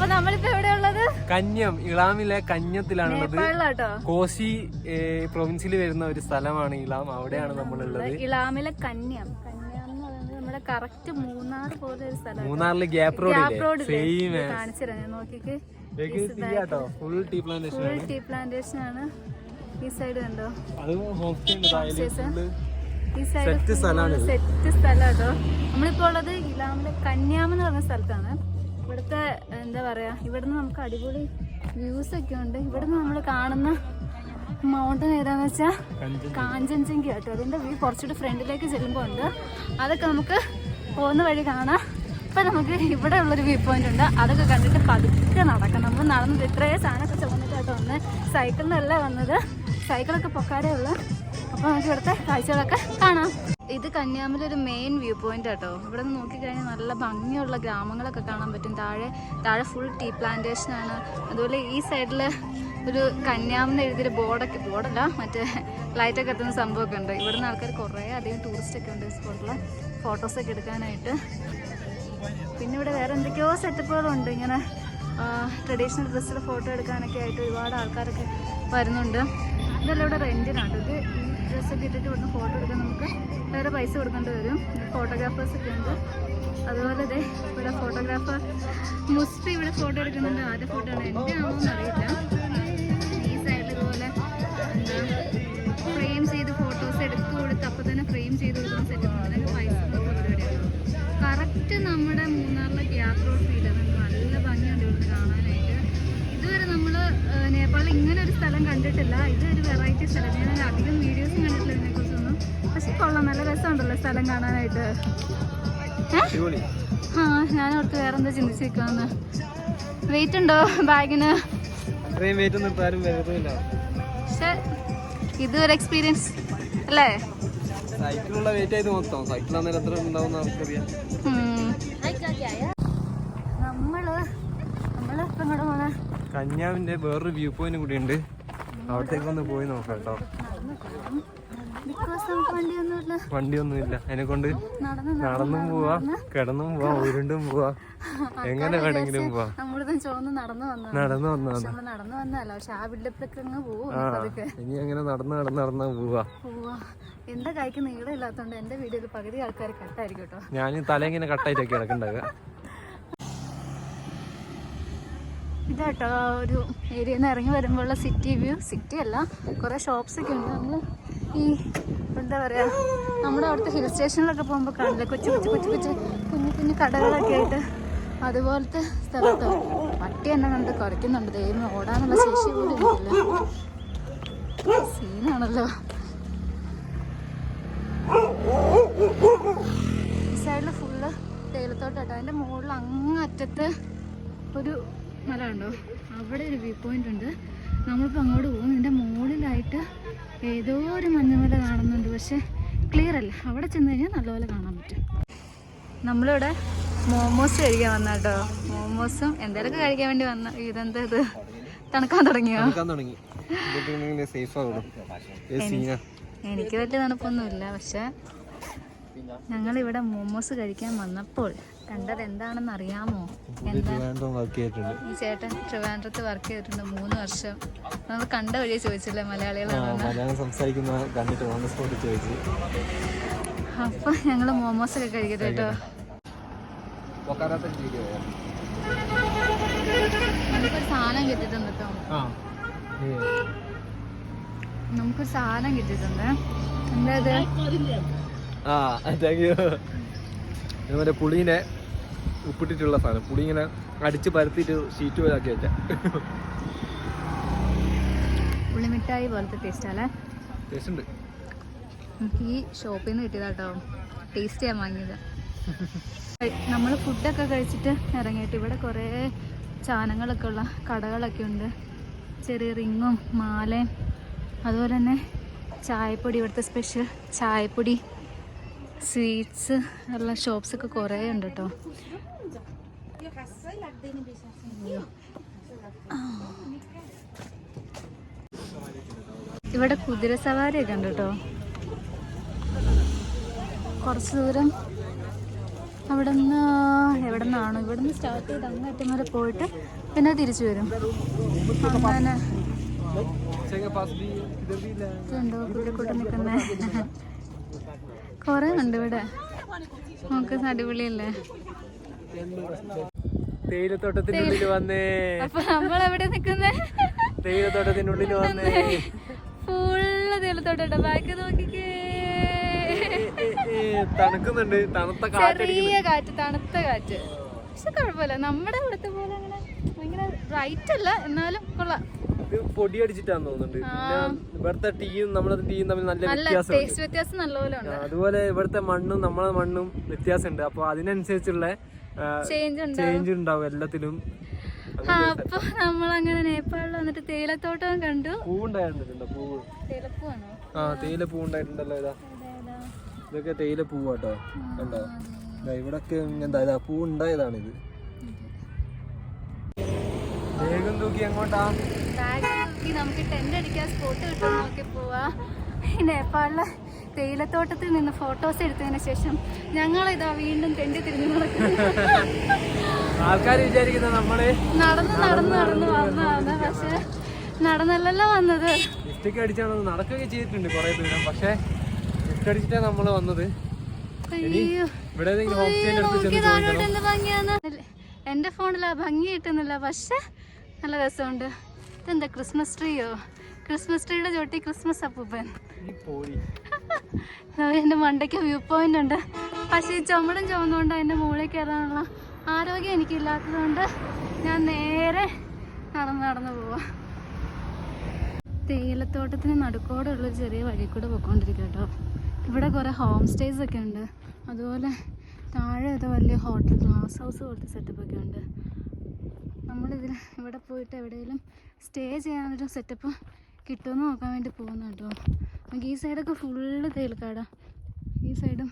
അപ്പൊ നമ്മളിപ്പോ എവിടെ ഉള്ളത് കന്യം ഇളാമിലെ കന്യത്തിലാണുള്ളത്. നേപ്പാളിലാട്ടോ. കോശി പ്രൊവിൻസിൽ വരുന്ന ഒരു സ്ഥലമാണ് ഇളാം. അവിടെയാണ് നമ്മളുള്ളത്. ഇളാമിലെ കന്യം നമ്മുടെ കറക്റ്റ് മൂന്നാർ പോലെ ഒരു സ്ഥലം മൂന്നാറിൽ gap gap road നോക്കിക്ക്. Full tea plantation full tea plantation ആണ്. ഈ സൈഡ് കണ്ടോ? അത് ഹോം സെറ്റ് സ്ഥലമാണ് സെറ്റ് സ്ഥലം കേട്ടോ നമ്മളിപ്പോ ഉള്ളത് ഇലാമിലെ കന്യാമെന്ന് പറഞ്ഞ സ്ഥലത്താണ്. ഇവിടുത്തെ എന്താ പറയാ ഇവിടുന്ന് നമുക്ക് അടിപൊളി വ്യൂസ് ഒക്കെ ഉണ്ട്. ഇവിടുന്ന് നമ്മൾ കാണുന്ന മൗണ്ടൻ ഏതാന്ന് വെച്ചാ കാഞ്ചൻജംഗ കേട്ടോ. അതിന്റെ വ്യൂ കുറച്ചുകൂടി ഫ്രണ്ടിലേക്ക് ചെല്ലുമ്പോൾ ഉണ്ട്. അതൊക്കെ നമുക്ക് പോകുന്ന വഴി കാണാം. ഇപ്പം നമുക്ക് ഇവിടെ ഉള്ളൊരു വ്യൂ പോയിന്റ് ഉണ്ട്. അതൊക്കെ കണ്ടിട്ട് പതുക്കെ നടക്കാം നമ്മൾ നടന്നത് ഇത്രയും സാധനമൊക്കെ ചുമന്നിട്ടായിട്ട് വന്ന്. സൈക്കിളിനല്ല വന്നത്. സൈക്കിളൊക്കെ പൊക്കാരേ ഉള്ളു. അപ്പോൾ നമുക്ക് ഇവിടുത്തെ കാഴ്ചകളൊക്കെ കാണാം. ഇത് കന്യാകുമരി ഒരു മെയിൻ വ്യൂ പോയിന്റ് കേട്ടോ ഇവിടെ നിന്ന് നോക്കിക്കഴിഞ്ഞാൽ നല്ല ഭംഗിയുള്ള ഗ്രാമങ്ങളൊക്കെ കാണാൻ പറ്റും. താഴെ താഴെ ഫുൾ ടീ പ്ലാന്റേഷൻ ആണ്. അതുപോലെ ഈ സൈഡിൽ ഒരു കന്യാമെന്ന് എഴുതിയൊരു ബോർഡൊക്കെ ബോർഡല്ല മറ്റേ ലൈറ്റൊക്കെ എത്തുന്ന സംഭവമൊക്കെ ഉണ്ട്. ഇവിടുന്ന് ആൾക്കാർ കുറേ അധികം ടൂറിസ്റ്റ് ഒക്കെ ഉണ്ട് സ്പോട്ടിൽ ഫോട്ടോസൊക്കെ എടുക്കാനായിട്ട്. പിന്നെ ഇവിടെ വേറെ എന്തൊക്കെയോ സെറ്റപ്പുകളുണ്ട് ഇങ്ങനെ ട്രഡീഷണൽ ഡ്രസ്സിൽ ഫോട്ടോ എടുക്കാനൊക്കെ ആയിട്ട് ഒരുപാട് ആൾക്കാരൊക്കെ വരുന്നുണ്ട്. ഇതെല്ലാം ഇവിടെ റെന്റിനാണ് ഇത് ഈ ഡ്രസ്സൊക്കെ ഇട്ടിട്ട് ഇവിടുന്ന് ഫോട്ടോ എടുക്കാൻ നമുക്ക് വേറെ പൈസ കൊടുക്കേണ്ടി വരും. ഫോട്ടോഗ്രാഫേഴ്സൊക്കെ ഉണ്ട്. അതുപോലെ ഇതേ ഇവിടെ ഫോട്ടോഗ്രാഫർ മുസ്ഫി ഇവിടെ ഫോട്ടോ എടുക്കുന്നുണ്ട്. ആദ്യ ഫോട്ടോ ആണ്. എന്റെ ആണോ അറിയില്ല. ഈ സൈഡിൽ ഇതുപോലെ എന്താ ഫ്രെയിം ചെയ്ത് ഫോട്ടോസ് എടുത്തു കൊടുത്ത് അപ്പോൾ തന്നെ ഫ്രെയിം ചെയ്ത് കൊടുക്കുന്ന സെറ്റ് അതിന് പൈസ കറക്റ്റ് നമ്മുടെ മൂന്നാറിലെ ഗ്യാപ്പ് റോഡ് നേപ്പാളിൽ ഇങ്ങനെ ഒരു സ്ഥലം കണ്ടിട്ടില്ല. ഇത് ഒരു വെറൈറ്റി സ്ഥലം. ഞാൻ അധികം വീഡിയോസും കണ്ടിട്ടില്ല ഇതിനെക്കുറിച്ചൊന്നും. പക്ഷെ കൊള്ളാം. നല്ല രസമുണ്ടല്ലോ സ്ഥലം കാണാനായിട്ട്? ആ ഞാൻ ഓർത്ത് വേറെന്താ എന്താ ചിന്തിച്ചിരിക്കാന്ന് വെയിറ്റ് ഉണ്ടോ ബാഗിന് പക്ഷെ ഇതൊരു എക്സ്പീരിയൻസ് അല്ലേ? സൈക്കിളുള്ള വെയിറ്റ് ആയത് മൊത്തം. സൈക്കിൾ അന്നേരം എത്ര ഉണ്ടാവും നമുക്കറിയാം. നമ്മൾ നമ്മൾ ഇപ്പൊ ഇങ്ങോട്ട് പോണ കന്യാവിന്റെ വേറൊരു വ്യൂ പോയിന്റ് കൂടി ഉണ്ട്. അവിടത്തേക്ക് ഒന്ന് പോയി നോക്കാം കേട്ടോ. വണ്ടിയൊന്നുമില്ല. അതിനെ കൊണ്ട് നടന്നും പോവാ കിടന്നും പോവാ ഉരുണ്ടും പോവാ. എങ്ങനെ വേണമെങ്കിലും പോവാ. നടന്നു വന്നു നടന്നു വന്നതാണ്. ഇനി അങ്ങനെ നടന്ന് നടന്ന് നടന്ന പോവാ. എന്റെ കൈക്ക് നീളം ഇല്ലാത്തോണ്ട് എന്റെ വീഡിയോയിൽ പകുതി ആൾക്കാർ കട്ടായിരിക്കും കേട്ടോ. ഞാൻ തല ഇങ്ങനെ കട്ടായിട്ടൊക്കെ കിടക്കണ്ടാവുക. ഇതാട്ടോ ഒരു ഏരിയയിൽ നിന്ന് ഇറങ്ങി വരുമ്പോഴുള്ള സിറ്റി വ്യൂ സിറ്റി അല്ല കുറേ ഷോപ്സ് ഒക്കെ ഉണ്ട്. നമ്മൾ ഈ എന്താ പറയുക നമ്മുടെ അവിടുത്തെ ഹിൽ സ്റ്റേഷനിലൊക്കെ പോകുമ്പോൾ കാണില്ല കൊച്ചു കൊച്ചു കൊച്ചു കൊച്ചു കുഞ്ഞു കുഞ്ഞു കടകളൊക്കെ ആയിട്ട് അതുപോലത്തെ സ്ഥലത്തോ. പട്ടി എന്നെ കണ്ട് കുറയ്ക്കുന്നുണ്ട്. ദൈവം ഓടാനുള്ള ശേഷി പോലും ഇല്ല സീനാണല്ലോ സൈഡിൽ ഫുള്ള് തേയിലത്തോട്ടാട്ടോ. അതിന്റെ മുകളിൽ അങ്ങറ്റത്ത് ഒരു മല ഉണ്ടോ അവിടെ ഒരു വ്യൂ പോയിന്റ് ഉണ്ട്. നമ്മളിപ്പോൾ അങ്ങോട്ട് പോകും ഇതിന്റെ മുകളിലായിട്ട് ഏതോ ഒരു മഞ്ഞുമല കാണുന്നുണ്ട്. പക്ഷെ ക്ലിയർ അല്ല. അവിടെ ചെന്ന് കഴിഞ്ഞാൽ നല്ലപോലെ കാണാൻ പറ്റും. നമ്മളിവിടെ മോമോസ് കഴിക്കാൻ വന്ന കേട്ടോ മോമോസും എന്തെങ്കിലുമൊക്കെ കഴിക്കാൻ വേണ്ടി വന്ന ഇതെന്താ ഇത്? തണുക്കാൻ തുടങ്ങിയോ? എനിക്ക് വലിയ തണുപ്പൊന്നുമില്ല. പക്ഷെ ഞങ്ങൾ ഇവിടെ മോമോസ് കഴിക്കാൻ വന്നപ്പോൾ കണ്ടത് എന്താണെന്ന് അറിയാമോ ഈ ചേട്ടൻ ട്രിവാൻഡ്രത്ത് വർക്ക് ചെയ്തിട്ടുണ്ട് മൂന്ന് വർഷം. നമ്മൾ കണ്ട വഴിയെ ചോദിച്ചില്ലേ മലയാളികളാണ് മലയാളം സംസാരിക്കുന്ന കണ്ടിട്ട് ചോദിച്ചു. അപ്പൊ ഞങ്ങൾ മോമോസ് ഒക്കെ കഴിക്കട്ടെ കേട്ടോ. നമുക്കൊരു സാധനം കിട്ടിയിട്ടുണ്ട് കേട്ടോ. നമുക്കൊരു സാധനം കിട്ടിയിട്ടുണ്ട്. എന്താ ആ താങ്ക് യു മറ്റേ പുളീനെ ഉപ്പിട്ടിട്ടുള്ള സാധനം. പുളി ഇങ്ങനെ അടിച്ച് പരത്തിയിട്ട് ഷീറ്റ് പോലെ ആക്കി വെച്ച. പുളിമിഠായി പോലത്തെ ടേസ്റ്റ് അല്ലേ ടേസ്റ്റ് ഉണ്ട്. ഈ ഷോപ്പിൽ നിന്ന് കിട്ടിയതാട്ടോ. ടേസ്റ്റ് ചെയ്യാൻ വാങ്ങിയത്. നമ്മൾ ഫുഡൊക്കെ കഴിച്ചിട്ട് ഇറങ്ങിയിട്ട് ഇവിടെ കുറേ ചാനങ്ങളൊക്കെ ഉള്ള കടകളൊക്കെ ഉണ്ട്. ചെറിയ റിങ്ങും മാലയും അതുപോലെ തന്നെ ചായപ്പൊടി ഇവിടുത്തെ സ്പെഷ്യൽ ചായപ്പൊടി. സ്വീറ്റ്സ് ഉള്ള ഷോപ്സൊക്കെ കുറേ ഉണ്ട് കേട്ടോ. ഇവിടെ കുതിര സവാരിയൊക്കെ ഉണ്ട് കേട്ടോ കുറച്ച് ദൂരം അവിടെ നിന്ന് എവിടെ നിന്നാണ് ഇവിടെ നിന്ന് സ്റ്റാർട്ട് ചെയ്ത് അങ്ങ് അറ്റം വരെ പോയിട്ട് പിന്നെ തിരിച്ചു വരും. അങ്ങനെ. ഇതുണ്ടോ പുള്ളിക്കൂട്ടം നിൽക്കുന്നേ. കുറേ ഉണ്ട് ഇവിടെ. നമുക്ക് അടിപൊളിയല്ലേ? തേയിലത്തോട്ടത്തിന്റെ ഉള്ളിൽ വന്നേ. അപ്പൊ നമ്മൾ എവിടെ നിൽക്കുന്നേ തേയിലത്തോട്ടത്തിന്റെ ഉള്ളിൽ വന്നേ. ഫുള്ള് തേയിലത്തോട്ടോ ബാക്കി നോക്കിക്കേ. തണുക്കുന്നുണ്ട്. തണുത്ത ചെറിയ കാറ്റ് തണുത്ത കാറ്റ്. പക്ഷെ കുഴപ്പമില്ല. നമ്മുടെ ഇവിടുത്തെ പോലെ അങ്ങനെ ഭയങ്കര റൈറ്റ് അല്ല. എന്നാലും കൊള്ളാം. പൊടി അടിച്ചിട്ടാന്ന് തോന്നുന്നുണ്ട്. പിന്നെ ഇവിടുത്തെ ടീയും നമ്മളെ ടീയും തമ്മിൽ നല്ല വ്യത്യാസം അതുപോലെ ഇവിടുത്തെ മണ്ണും നമ്മളെ മണ്ണും വ്യത്യാസമുണ്ട്. അപ്പൊ അതിനനുസരിച്ചുള്ള ചേഞ്ച് ഉണ്ട് ചേഞ്ച് ഉണ്ടാവും എല്ലാത്തിലും. അപ്പൊ നമ്മൾ അങ്ങനെ നേപ്പാളിൽ വന്നിട്ട് തേയിലത്തോട്ടം കണ്ടു. പൂവുണ്ടായിട്ടുണ്ടോ പൂവ്? ആ തേയില പൂവുണ്ടായിട്ടുണ്ടല്ലോ ഇതാ ഇതൊക്കെ തേയില പൂവാട്ടോ കണ്ടോ ഇവിടൊക്കെ എന്താ പൂ ഉണ്ടായതാണിത് വേഗം തൂക്കി എങ്ങോട്ടാ ബാഗ് നോക്കി നമുക്ക് ടെന്റ് അടിക്കാൻ സ്പോട്ട് കിട്ടും നോക്കി പോവാ. നേപ്പാളിലെ തേയിലത്തോട്ടത്തിൽ നിന്ന് ഫോട്ടോസ് എടുത്തതിന് ശേഷം ഞങ്ങൾ ഇതാ വീണ്ടും തെണ്ടി തിരിഞ്ഞു ആൾക്കാർ വിചാരിക്കുന്ന നമ്മൾ നടന്ന് നടന്ന് നടന്ന് വന്നതാണ്. പക്ഷെ നടന്നല്ലല്ലോ വന്നത്. ലിഫ്റ്റൊക്കെ അടിച്ചാണ് നടക്കുകയൊക്കെ ചെയ്തിട്ടുണ്ട് കുറെ ദൂരം. പക്ഷെ ലിഫ്റ്റ് അടിച്ചിട്ടാണ് നമ്മൾ വന്നത്. ഇവിടെ ഹോം സ്റ്റേന്റെ അടുത്ത് എന്റെ ഫോണിൽ ആ ഭംഗി കിട്ടുന്നില്ല പക്ഷെ നല്ല രസമുണ്ട്. ഇതെന്താ ക്രിസ്മസ് ട്രീയോ ക്രിസ്മസ് ട്രീയുടെ ചോട്ടി ക്രിസ്മസ് അപ്പൂപ്പൻ. എന്റെ മണ്ടയ്ക്ക് വ്യൂ പോയിന്റ് ഉണ്ട്. പക്ഷേ ഈ ചുമടും ചുമന്നുകൊണ്ട് അതിന്റെ മുകളിൽ കയറാനുള്ള ആരോഗ്യം എനിക്കില്ലാത്തതുകൊണ്ട് ഞാൻ നേരെ നടന്ന് നടന്നു പോവാം. തേയിലത്തോട്ടത്തിന് നടുക്കോടുള്ളൊരു ചെറിയ വഴി കൂടെ പോയിക്കൊണ്ടിരിക്കുക കേട്ടോ ഇവിടെ കുറേ ഹോം സ്റ്റേസ് ഒക്കെ ഉണ്ട്. അതുപോലെ താഴെ അത് വലിയ ഹോട്ടൽ ഗ്ലാസ് ഹൗസ് പോലത്തെ സെറ്റപ്പ് ഒക്കെ ഉണ്ട്. നമ്മളിതിൽ ഇവിടെ പോയിട്ട് എവിടെയെങ്കിലും സ്റ്റേ ചെയ്യാനൊരു സെറ്റപ്പ് കിട്ടുമെന്ന് നോക്കാൻ വേണ്ടി പോകുന്നു കേട്ടോ. നമുക്ക് ഈ സൈഡൊക്കെ ഫുള്ള് തേൽക്കാടാ. ഈ സൈഡും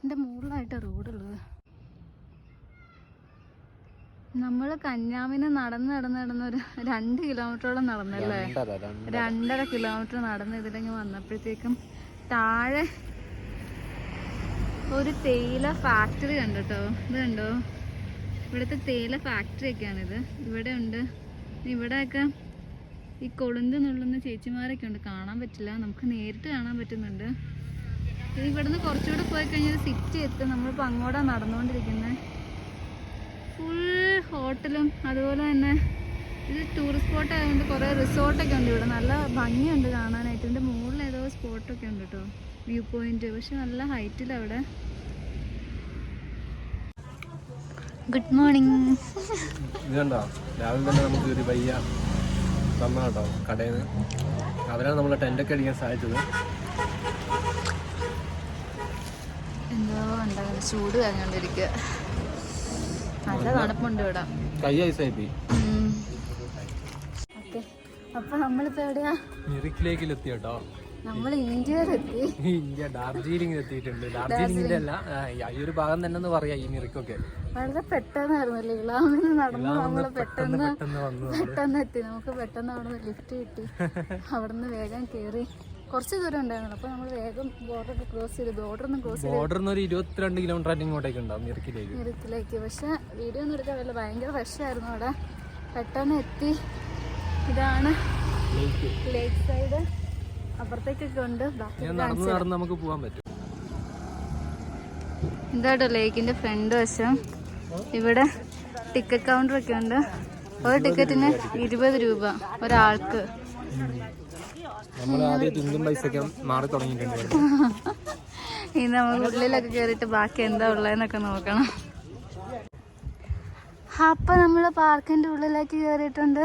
എന്റെ മുകളിലായിട്ട് റോഡുള്ളത് നമ്മൾ കന്യാമിന് നടന്ന് നടന്ന് നടന്നൊരു രണ്ട് കിലോമീറ്ററോളം നടന്നല്ലേ? രണ്ടര കിലോമീറ്റർ നടന്ന് ഇതിലങ്ങ് വന്നപ്പോഴത്തേക്കും താഴെ ഒരു തേയില ഫാക്ടറി കണ്ടോ ഇത് കണ്ടോ? ഇവിടുത്തെ തേയില ഫാക്ടറി ഒക്കെയാണിത്. ഇവിടെ ഉണ്ട്. ഇവിടെയൊക്കെ ഈ കൊളുന്ത് നുള്ളുന്ന ചേച്ചിമാരൊക്കെ ഉണ്ട്. കാണാൻ പറ്റില്ല. നമുക്ക് നേരിട്ട് കാണാൻ പറ്റുന്നുണ്ട്. ഇവിടുന്ന് കുറച്ചുകൂടെ പോയി കഴിഞ്ഞാൽ സിറ്റി എത്തും. നമ്മളിപ്പോൾ അങ്ങോട്ടാണ് നടന്നുകൊണ്ടിരിക്കുന്നത് ഫുൾ ഹോട്ടലും അതുപോലെ തന്നെ ഇത് ടൂറിസ്റ്റ് സ്പോട്ട് ആയതുകൊണ്ട് കുറേ റിസോർട്ടൊക്കെ ഉണ്ട് ഇവിടെ. നല്ല ഭംഗിയുണ്ട് കാണാനായിട്ട്. ഇതിന്റെ മുകളിൽ ഏതോ സ്പോട്ടൊക്കെ ഉണ്ട് കേട്ടോ വ്യൂ പോയിന്റ് പക്ഷെ നല്ല ഹൈറ്റിലവിടെ ഗുഡ് മോർണിംഗ് ഇത് കണ്ടോ? രാവിലെ തന്നെ നമുക്ക് ഒരു പയ്യ തന്ന കേട്ടോ കടയിൽ നിന്ന് അവരാണ് നമ്മളെ ടെന്റൊക്കെ അടിക്കാൻ സഹായിച്ചത് എന്തോ ഉണ്ടാകുന്നു ചൂട് കഴിഞ്ഞോണ്ടിരിക്കുക നല്ല തണുപ്പുണ്ട് ഇവിടെ. കൈ ഐസായി പോയി. അപ്പൊ നമ്മളിപ്പോ എവിടെയാ? മിറിക്കിലേക്കിലെത്തി കേട്ടോ നമ്മൾ ഇന്ത്യയിലെത്തി. ഇന്ത്യ ഡാർജിലിംഗിൽ എത്തിയിട്ടുണ്ട് ഡാർജിലിംഗിന്റെ അല്ല ഈ ഒരു ഭാഗം തന്നെ എന്ന് പറയാം ഈ മിറിക്കൊക്കെ. വളരെ പെട്ടെന്നായിരുന്നല്ലേ? ഇളാമിന് നടന്നു നമ്മൾ പെട്ടെന്ന് പെട്ടെന്ന് എത്തി നമുക്ക് പെട്ടെന്ന് അവിടെ ലിഫ്റ്റ് കിട്ടി. അവിടുന്ന് വേഗം കയറി കുറച്ച് ദൂരം ഉണ്ടായിരുന്നു. അപ്പൊ നമ്മൾ വേഗം ബോർഡർ ക്രോസ് ചെയ്ത് ബോർഡർ ഒന്നും ക്രോസ് ചെയ്ത് ബോർഡറിന് ഒരു ഇരുപത്തിരണ്ട് കിലോമീറ്റർ ഇങ്ങോട്ടേക്ക് ഉണ്ടാവും മിറിക്കിലേക്ക്. നിരത്തിലേക്ക് പക്ഷെ വീഡിയോ ഒന്നും എടുക്കാൻ പറ്റില്ല ഭയങ്കര റഷ് ആയിരുന്നു അവിടെ. പെട്ടെന്ന് എത്തി ഇതാണ് ലേക്ക് സൈഡ് അപ്പുറത്തേക്കൊക്കെ ഉണ്ട്. നമുക്ക് പോകാൻ പറ്റും. ഇതാട്ടോ ലേക്കിന്റെ ഫ്രണ്ട് വശം. ഇവിടെ ടിക്കറ്റ് കൗണ്ടർ ഒക്കെ ഉണ്ട്. ഒരു ടിക്കറ്റിന് ഇരുപത് രൂപ ഒരാൾക്ക്. ഇനി നമുക്ക് ഉള്ളിലൊക്കെ കയറിയിട്ട് ബാക്കി എന്താ ഉള്ളതെന്നൊക്കെ നോക്കണം. അപ്പൊ നമ്മൾ പാർക്കിന്റെ ഉള്ളിലേക്ക് കയറിയിട്ടുണ്ട്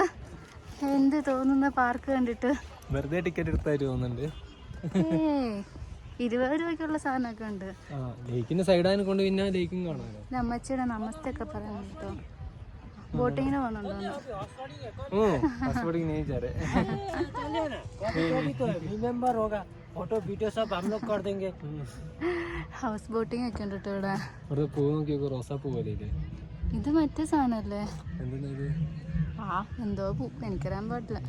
എന്ത് തോന്നുന്ന പാർക്ക് കണ്ടിട്ട് വെറുതെ ടിക്കറ്റ് എടുത്തായിട്ട് തോന്നുന്നുണ്ട് ഏയ് ഇരുപത് രൂപയ്ക്കുള്ള സാധനമൊക്കെ ഉണ്ട് ആ ലേക്കിന്റെ സൈഡായതിനെ കൊണ്ട് പിന്നെ ലേക്കും കാണാമല്ലോ ഇത് അമ്മച്ചിയുടെ നമസ്തേ ഒക്കെ പറയാൻ കേട്ടോ ബോട്ടിങ്ങിന് പോകുന്നുണ്ടോ ഓ പാസ്പോർട്ട് നേച്ചാറ് रिमेम्बर होगा फोटो वीडियो सब हम लोग कर देंगे ഹൗസ് ബോട്ടിംഗ് ഒക്കെ ഉണ്ട് കേട്ടോ ഇവിടെ വെറുതെ പൂ നോക്കിയൊക്കെ റോസാപ്പൂ പോലെ ഇല്ലേ ഇത് മറ്റേ സാധനല്ലേ? എന്തെന്നാ ഇത് ആ. എന്തോ പൂ. എനിക്കറിയാൻ പാടില്ല.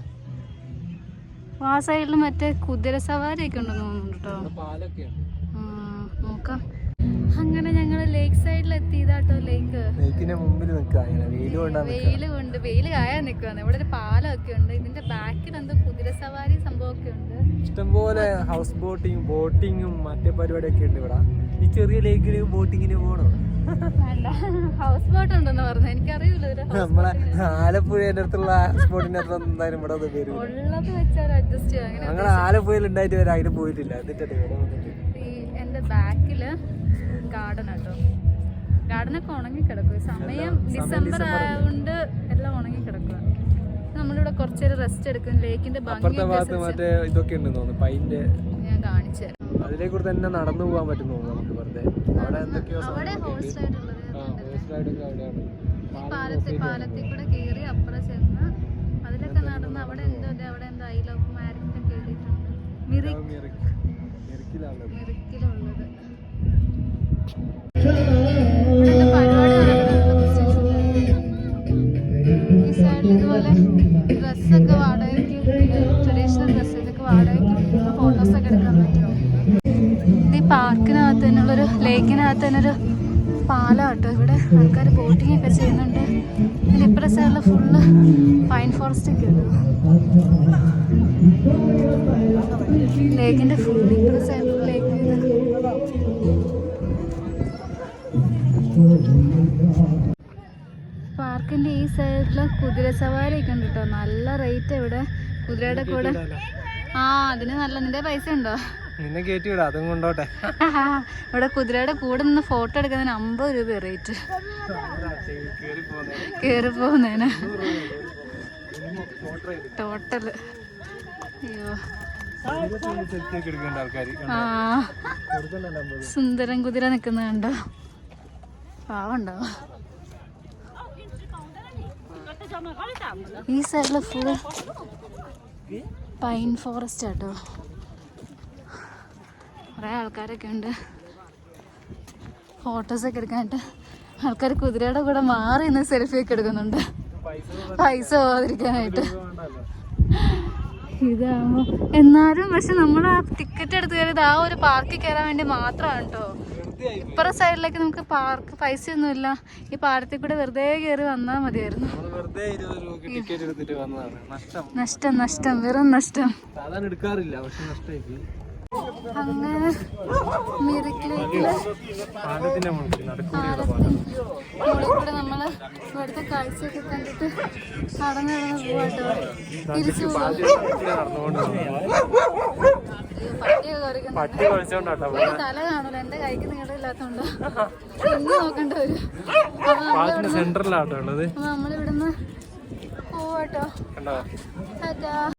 ആ സൈഡിൽ മറ്റേ കുതിര സവാരി ഒക്കെ ഉണ്ടെന്ന് തോന്നുന്നുണ്ട്? കേട്ടോ നോക്കാം. അങ്ങനെ ഞങ്ങൾ ലേക്ക് സൈഡിൽ എത്തിയതാട്ടോ ലേക്ക്. ലേക്കിന്റെ മുമ്പിൽ വെയിൽ കൊണ്ട് വെയിൽ കായാൻ നിക്കുവാണ് ഇവിടെ ഒരു പാലമൊക്കെ ഉണ്ട്. ഇതിന്റെ ബാക്കിൽ എന്തോ കുതിര സവാരി സംഭവമൊക്കെ ഉണ്ട്. ഇഷ്ടംപോലെ ഹൗസ് ബോട്ടിങ് ബോട്ടിങ്ങും മറ്റേ പരിപാടിയൊക്കെ ഉണ്ട് ഇവിടെ. ഈ ചെറിയ ലേക്കിൽ ബോട്ടിങ്ങിന് പോകണം വേണ്ട ഹൗസ് ബോട്ട് ഉണ്ടെന്ന് പറഞ്ഞു. എനിക്കറിയില്ല നമ്മളെ boat അടുത്തുള്ള ഹൗസ് ബോട്ടിന്റെ അത്ര എന്തായാലും ഇവിടെ ഒന്നും വരും. ഉള്ളത് വെച്ചാൽ അഡ്ജസ്റ്റ് ചെയ്യാം. ഞങ്ങൾ ആലപ്പുഴയിൽ ഉണ്ടായിട്ട് വരെ അതിന് പോയിട്ടില്ല. എന്നിട്ട് ഈ എന്റെ ബാക്കിൽ ഗാർഡൻ ആട്ടോ ഗാർഡനൊക്കെ ഉണങ്ങി കിടക്കും സമയം ഡിസംബർ ആയതുകൊണ്ട് എല്ലാം ഉണങ്ങി കിടക്കുക നമ്മളിവിടെ കുറച്ചേരം റെസ്റ്റ് എടുക്കും. ലേക്കിന്റെ ഭാഗത്ത് മറ്റേ ഇതൊക്കെ ഉണ്ട് തോന്നുന്നു. പൈന്റെ ഞാൻ കാണിച്ചു തരാം കൂടെ തന്നെ നടന്നു പോകാൻ പറ്റും തോന്നുന്നു നമുക്ക് വെറുതെ. അവിടെ എന്തൊക്കെയോ പാലത്തിൽ പാലത്തിൽ കൂടെ കയറി അപ്പുറം ചെന്ന് അതിലൊക്കെ നടന്ന് അവിടെ എന്തോ അവിടെ എന്തോ ഐ ലവ് മിറിക്കിലുള്ളത്. ഇതുപോലെ ഡ്രസ്സൊക്കെ വാടകയ്ക്ക് ലേക്കിനകത്ത് തന്നെ ഒരു പാലം കേട്ടോ ഇവിടെ ആൾക്കാർ ബോട്ടിംഗ് ഒക്കെ ചെയ്യുന്നുണ്ട്. ഇതിൽ ഇപ്പുറ സൈഡിൽ ഫുള്ള് പൈൻ ഫോറസ്റ്റ് ഒക്കെ ഉണ്ട്. ലേക്കിന്റെ ഫുൾ ഇപ്പുറ സൈഡിൽ ലേക്ക് പാർക്കിന്റെ ഈ സൈഡിൽ കുതിര സവാരി ഒക്കെ ഉണ്ട് കേട്ടോ നല്ല റേറ്റ് ഇവിടെ. കുതിരയുടെ കൂടെ. ആ അതിന് നല്ല നിന്റെ പൈസ ഉണ്ടോ? നിന്നെ കയറ്റി വിടാം അതും കൊണ്ടോട്ടെ. ഇവിടെ കുതിരയുടെ കൂടെ നിന്ന് ഫോട്ടോ എടുക്കുന്നതിന് അമ്പത് രൂപ റേറ്റ് കേറി പോകുന്നതിന് ടോട്ടൽ അയ്യോ. സുന്ദരൻ കുതിര നിൽക്കുന്ന കണ്ടോ? പാവണ്ടോ? ഈ സൈഡിൽ ഫുൾ പൈൻ ഫോറസ്റ്റ് ആട്ടോ. കുറേ ആൾക്കാരൊക്കെ ഉണ്ട്. ഫോട്ടോസൊക്കെ എടുക്കാനായിട്ട് ആൾക്കാർ കുതിരയുടെ കൂടെ മാറി നിന്ന് സെൽഫി ഒക്കെ എടുക്കുന്നുണ്ട്. പൈസ പോവാതിരിക്കാനായിട്ട്. ഇതാകുമ്പോൾ ഇതാകുമ്പോ എന്നാലും പക്ഷെ നമ്മൾ ആ ടിക്കറ്റ് എടുത്ത് കയറിയത് ആ ഒരു പാർക്കിൽ കയറാൻ വേണ്ടി മാത്രമാണ് കേട്ടോ ഇപ്പുറ സൈഡിലേക്ക് നമുക്ക് പാർക്ക് പൈസ ഒന്നുമില്ല ഈ പാടത്തിൽ കൂടെ വെറുതെ കയറി വന്നാൽ മതിയായിരുന്നു. നഷ്ടം. നഷ്ടം വെറും നഷ്ടം. എടുക്കാറില്ല പക്ഷെ നഷ്ടമായി അങ്ങനെ മിറിക്കിലേക്കുള്ള പാലത്തിന്റെ മുകളിൽ കൂടെ നമ്മൾ ഇവിടുത്തെ കാഴ്ചയൊക്കെ കണ്ടിട്ട് പോവാട്ടോ. തിരിച്ചു തല കാണൂല. എന്റെ കൈക്ക് നീളമില്ലാത്തോണ്ട് ഇനി നോക്കണ്ട നമ്മളിവിടുന്ന് പോവാട്ടോ. ടാറ്റാ